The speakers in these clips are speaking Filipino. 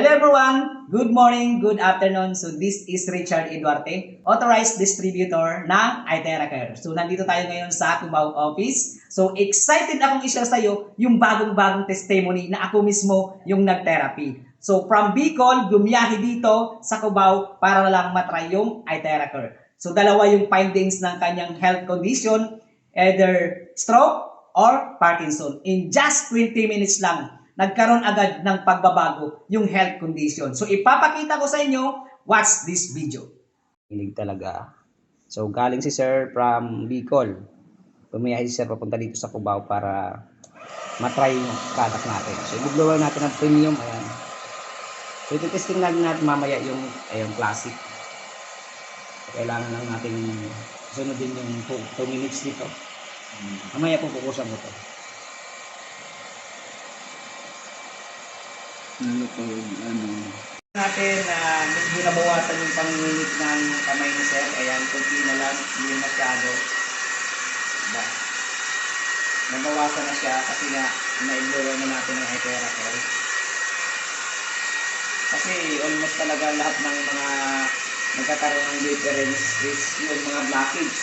Hello everyone! Good morning, good afternoon. So this is Richard Eduarte, authorized distributor ng iTeracare. So nandito tayo ngayon sa Cubao office. So excited akong i-share sa iyo yung bagong-bagong testimony na ako mismo yung nag-therapy. So from Bicol, gumiyahe dito sa Cubao para lang matry yung iTeracare. So dalawa yung findings ng kanyang health condition, either stroke or Parkinson. In just 20 minutes lang, nagkaroon agad ng pagbabago yung health condition. So ipapakita ko sa inyo, watch this video. Hilig talaga. So, galing si Sir from Bicol. Pumiyahe si Sir papunta dito sa Cubao para matry yung product natin. So, ibublower natin ang premium. Ayan. So, ito-testing natin natin mamaya yung ayong classic. So, kailangan lang natin sunodin yung 2 minutes dito. Mamaya po kukusan ko to. Ano po, ano, natin na medyo nabawasan yung panginginig ng kamay ni Sir. Ayan, kunti na lang, hindi masyado. Diba? Nabawasan na siya kasi nga na-blower na natin ng iTeracare. Kasi almost talaga lahat ng mga nagkakaroon ng difference is yung mga blockage.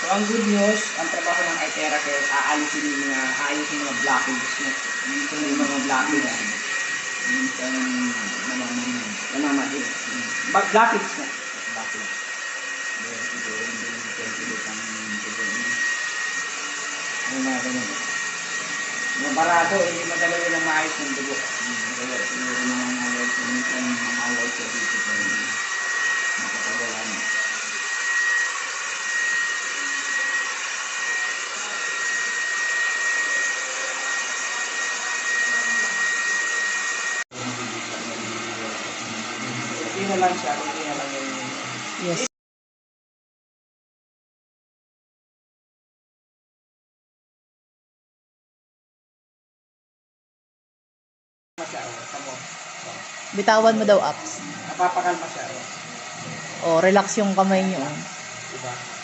So ang good news, ang trabaho ng iTeracare, aalisin yung mga, aayusin yung mga blockage dito yung mga blockage. Minsan namamanid. Namamatid. Ba- blockage na. Kaya siguro hindi ang. Ano mga ganun. Mga barado, hindi madala yun ang maayos ng dugo. Kaya siguro mamamawal siya, minsan mamawal siya dito Hindi na lang siya, hindi na lang yung... Yes. siya, oh, tamo. Oh, Bitawan mo daw apps. napapakalma siya, oh. O, relax yung kamay niyo. oh. Diba?